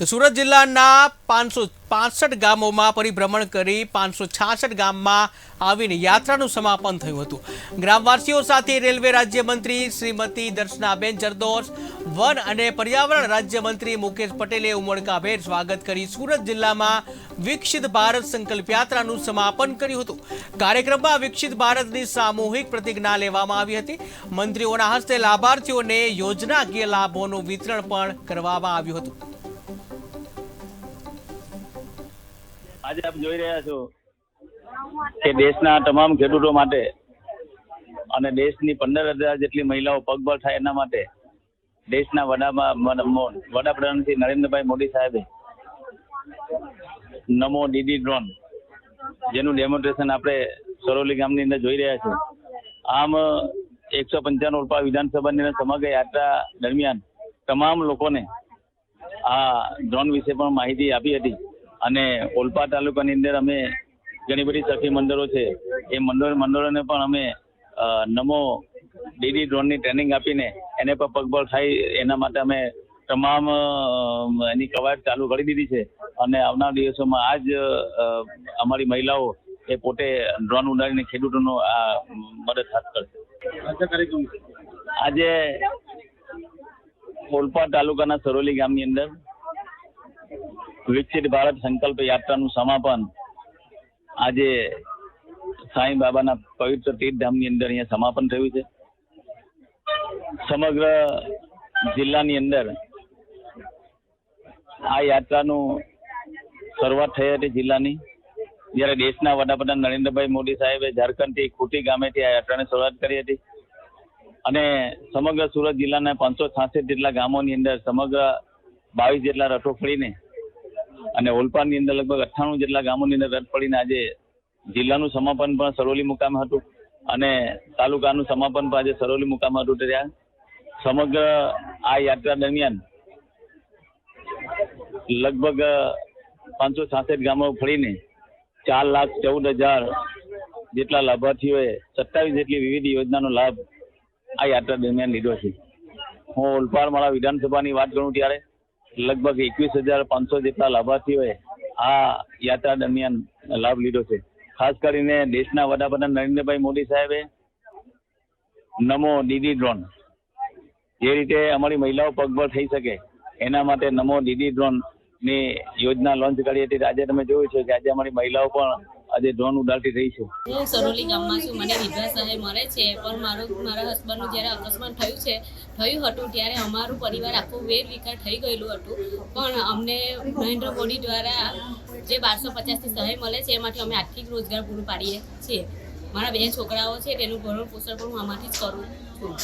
તો સુરત જિલ્લાના પાંચસો પાસઠ ગામોમાં પરિભ્રમણ કરી પાંચસો છાસઠ ગામમાં આવીને યાત્રાનું સમાપન થયું હતું. ગ્રામવાસીઓ સાથે રેલવે રાજ્યમંત્રી શ્રીમતી દર્શનાબેન જરદોશ, વન અને પર્યાવરણ રાજ્યમંત્રી મુકેશ પટેલે ઉમળકાભેર સ્વાગત કરી સુરત જિલ્લામાં વિકસિત ભારત સંકલ્પ યાત્રાનું સમાપન કર્યું હતું. કાર્યક્રમમાં વિકસિત ભારતની સામૂહિક પ્રતિજ્ઞા લેવામાં આવી હતી. મંત્રીઓના હસ્તે લાભાર્થીઓને યોજનાકીય લાભોનું વિતરણ પણ કરવામાં આવ્યું હતું. આજે આપ જોઈ રહ્યા છો કે દેશના તમામ ખેડૂતો માટે અને દેશની પંદર હજાર જેટલી મહિલાઓ પગભર થાય એના માટે દેશના વડામાં વડાપ્રધાન શ્રી નરેન્દ્રભાઈ મોદી સાહેબે નમો ડીડી ડ્રોન, જેનું ડેમોન્સ્ટ્રેશન આપણે સરોલી ગામની અંદર જોઈ રહ્યા છીએ. આમ એકસો પંચાણું રૂપિયા વિધાનસભાની અંદર સમગ્ર યાત્રા દરમિયાન તમામ લોકોને આ ડ્રોન વિશે પણ માહિતી આપી હતી. અને ઓલપા તાલુકાની અંદર અમે ઘણી બધી સખી મંડળો છે. એ મંડળ મંડળોને પણ અમે નમો ડીડી ડ્રોનની ટ્રેનિંગ આપીને એને પણ પગબળ થાય એના માટે અમે તમામ એની કવાયત ચાલુ કરી દીધી છે. અને આવનાર દિવસોમાં આ જ અમારી મહિલાઓ એ પોતે ડ્રોન ઉડાડીને ખેડૂતોનો આ મદદ હાથ કરશે આજે ઓલપા તાલુકાના સરોલી ગામની અંદર વિકસિત ભારત સંકલ્પ યાત્રાનું સમાપન આજે સાંઈ બાબાના પવિત્ર તીર્થધામની અંદર અહીંયા સમાપન થયું છે. સમગ્ર જિલ્લાની અંદર આ યાત્રાનું શરૂઆત થઈ હતી જિલ્લાની. જ્યારે દેશના વડાપ્રધાન નરેન્દ્રભાઈ મોદી સાહેબે ઝારખંડથી ખૂટી ગામેથી આ યાત્રાની શરૂઆત કરી હતી. અને સમગ્ર સુરત જિલ્લાના પાંચસો છાસઠ જેટલા ગામોની અંદર સમગ્ર બાવીસ જેટલા રથો ફરીને અને ઓલપાડની અંદર લગભગ અઠ્ઠાણું જેટલા ગામોની અંદર રદ પડીને આજે જિલ્લાનું સમાપન પણ સરોલી મુકામે હતું અને તાલુકાનું સમાપન પણ આજે સરોલી મુકામ હતું ત્યારે સમગ્ર આ યાત્રા દરમિયાન લગભગ પાંચસો છાસઠ ગામો ફરીને ચાર લાખ ચૌદ હજાર જેટલા લાભાર્થીઓએ સત્તાવીસ જેટલી વિવિધ યોજનાનો લાભ આ યાત્રા દરમિયાન લીધો છે. હું ઓલપાડ મારા વિધાનસભાની વાત કરું ત્યારે લગભગ એકવીસ હજાર પાંચસો જેટલા લાભાર્થીઓએ આ યાત્રા દરમિયાન લાભ લીધો છે. ખાસ કરીને દેશના વડાપ્રધાન નરેન્દ્રભાઈ મોદી સાહેબે નમો ડીડી ડ્રોન, જે રીતે અમારી મહિલાઓ પગભર થઈ શકે, એના માટે નમો ડીડી ડ્રોનની યોજના લોન્ચ કરી હતી. આજે તમે જોયું છે કે આજે અમારી મહિલાઓ પણ આજે ડ્રોન ઉડાડતી રહી છું. હું સરોલી ગામમાં છું. મને વિધવા સહાય મળે છે. પણ મારું, મારા હસબન્ડનું જ્યારે અકસ્માત થયું છે, થયું હતું ત્યારે અમારું પરિવાર આખું વેર વિકાર થઈ ગયેલું હતું. પણ અમને નરેન્દ્ર મોદી દ્વારા જે બારસો પચાસની સહાય મળે છે, એમાંથી અમે આર્થિક રોજગાર પૂરું પાડીએ છીએ. મારા બે છોકરાઓ છે, તેનું ભરણ પોષણ પણ હું આમાંથી જ કરું છું.